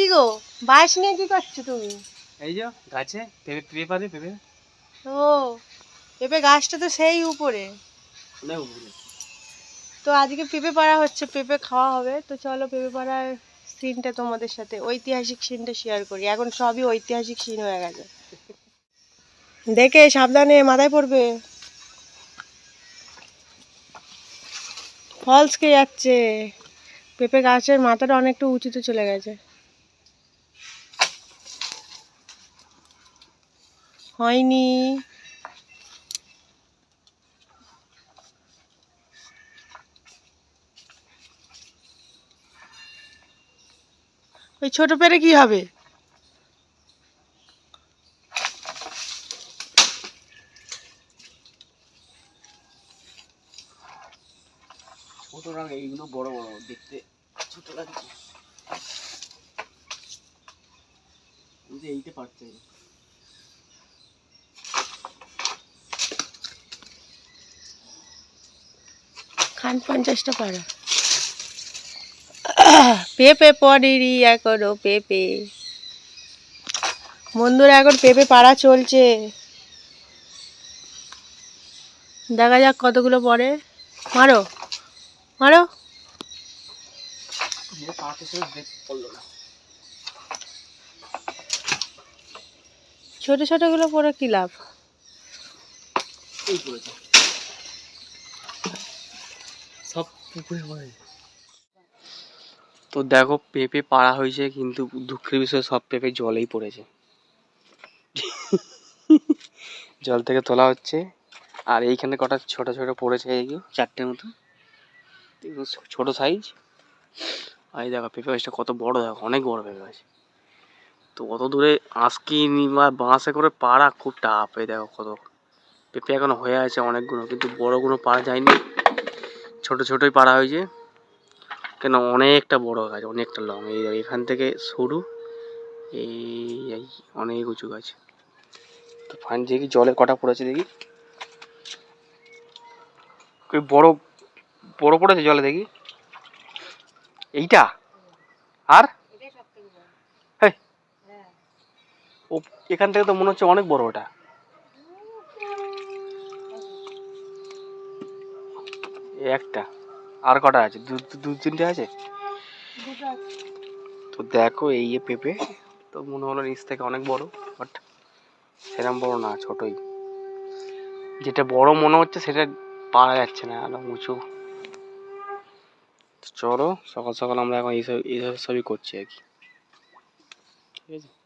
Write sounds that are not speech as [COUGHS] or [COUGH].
কি গো? বাঁশ নিয়ে কি করছ তুমি? এই যে গাছে পেঁপে পেঁপে পারে পেঁপে। ও পেঁপে গাছটা তো সেই উপরে। অনেক উপরে। তো আজকে পেঁপে পাড়া হচ্ছে পেঁপে খাওয়া হবে। তো চলো পেঁপে পাড়ার সিনটা তোমাদের সাথে ঐতিহাসিক সিনটা শেয়ার করি। এখন সবই ঐতিহাসিক সিন হয়ে গেছে। দেখে সাবধানে মাথায় পড়বে। ফলস কে যাচ্ছে। পেঁপে গাছের মাথাটা অনেকটা উঁচুতে চলে গেছে। হয়নি। ওই ছোট পেরে কি হবে? ছোট লাগে এইগুলো বড় বড়, দেখতে ছোট কিন্তু এইতে পারছে। খান পঞ্চাশটা পারা। [COUGHS] পেঁপে পড়েরি এখনও পেঁপে। বন্ধুরা এখন পেঁপে পাড়া চলছে। দেখা যাক কতগুলো পড়ে। মারো মারো। ছোট ছোটগুলো পড়ে কি লাভ এই পড়েছে সব তো দেখো, পেঁপে পাড়া হয়েছে, কিন্তু দুঃখের বিষয় সব পেঁপে জলেই পড়েছে। জল থেকে তোলা হচ্ছে। আর এইখানে কটা ছোট ছোট পড়েছে, এই চারটে মতো। ছোট সাইজ আর এই দেখো, পেঁপে গাছটা কত বড়, দেখো, অনেক বড় পেঁপে গাছ। তো অত দূরে আঁশকি বা বাঁশে করে পাড়া, খুব টাফ। এই দেখো কত। পেঁপে এখনও হয়ে আছে অনেকগুলো, কিন্তু বড়গুলো পাড়া যায়নি। ছোট ছোটই পাড়া হয়েছে। কেন অনেকটা বড় গাছ অনেকটা লং। এই এখান থেকে সরু এই অনেক উঁচু গাছ। তো ফান দেখি জলে কটা পড়েছে দেখি। বড় বড় পড়েছে জলে দেখি। এইটা? আর? এখান থেকে তো মনে হচ্ছে অনেক বড় ওটা। একটা। আর কটা আছে? দু দু- তিনটে আছে? তো দেখো এই পেঁপে তো মনে হলো নিচ থেকে অনেক বড় বাট সেরকম বড় না ছোটই। যেটা বড় মনে হচ্ছে সেটা পারা যাচ্ছে না একদম উঁচু। তো চলো সকাল সকাল আমরা এখন এইসব এইসব সবই করছি আর কি। ঠিক আছে?